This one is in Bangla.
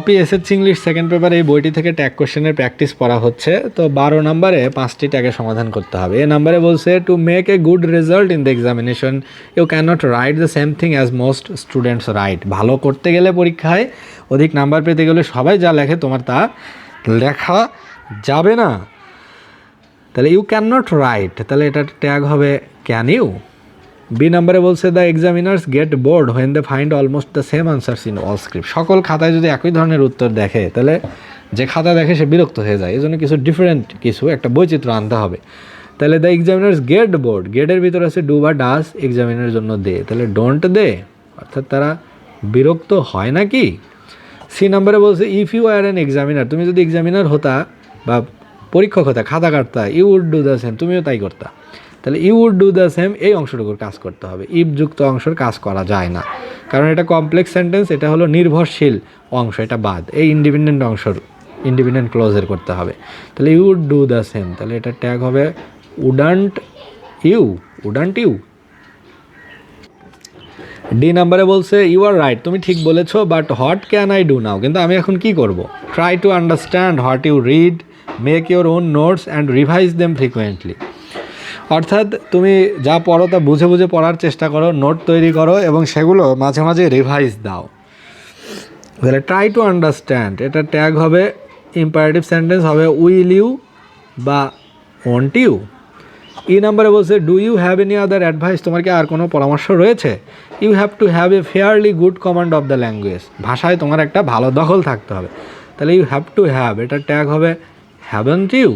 Copy SSC English second paper এই বইটি থেকে ট্যাগ কোশ্চেনের প্র্যাকটিস করা হচ্ছে। তো বারো নম্বরে পাঁচটি ট্যাগের সমাধান করতে হবে। এ নাম্বারে বলছে to make a good result in the examination you can not write the same thing as most students write ভালো করতে গেলে পরীক্ষায় অধিক নাম্বার পেতে গেলে সবাই যা লেখে তোমার তা লেখা যাবে না। তাহলে ইউ ক্যান নট রাইট তাহলে এটা ট্যাগ হবে ক্যান ইউ বি নাম্বারে বলছে the examiners get bored when they find almost the same answers in all script সকল খাতায় যদি একই ধরনের উত্তর দেখে, তাহলে যে খাতা দেখে সে বিরক্ত হয়ে যায়। এই জন্য কিছু ডিফারেন্ট কিছু, একটা বৈচিত্র্য আনতে হবে। তাহলে দ্য এক্সামিনার্স গেট বোর্ড গেটের ভিতরে আছে ডু বা ডাস এক্সামিনার জন্য দে তাহলে ডোন্ট দে অর্থাৎ তারা বিরক্ত হয় নাকি? সি নাম্বারে বলছে if you are an examiner তুমি যদি এক্সামিনার হতা বা পরীক্ষক হতা, খাতা কাটতা you would do the same তুমিও তাই করতা। তাহলে you would do the same এই অংশটুকুর কাজ করতে হবে। ইফ যুক্ত অংশের কাজ করা যায় না। কারণ এটা কমপ্লেক্স সেন্টেন্স এটা হলো নির্ভরশীল অংশ, এটা বাদ। এই ইন্ডিপেন্ডেন্ট অংশর ইন্ডিপেন্ডেন্ট ক্লোজের করতে হবে। তাহলে you would do the same তাহলে এটা ট্যাগ হবে wouldn't you wouldn't you D নাম্বারে বলছে ইউ আর রাইট তুমি ঠিক বলেছ but what can I do now কিন্তু আমি এখন কি করব? Try to understand what you read make your own notes and revise them frequently অর্থাৎ তুমি যা পড়ো তা বুঝে বুঝে পড়ার চেষ্টা করো, নোট তৈরি করো এবং সেগুলো মাঝে মাঝে রিভাইজ দাও। তাহলে ট্রাই টু আন্ডারস্ট্যান্ড এটা ট্যাগ হবে ইম্পারেটিভ সেন্টেন্স হবে উইল ইউ বা ওন্ট ইউ ই নাম্বারে বলছে do you have any other advice তোমার কি আর কোনো পরামর্শ রয়েছে? You have to have a fairly good command of the language ভাষায় তোমার একটা ভালো দখল থাকতে হবে। তাহলে ইউ হ্যাভ টু হ্যাভ এটা ট্যাগ হবে হ্যাভেন্ট ইউ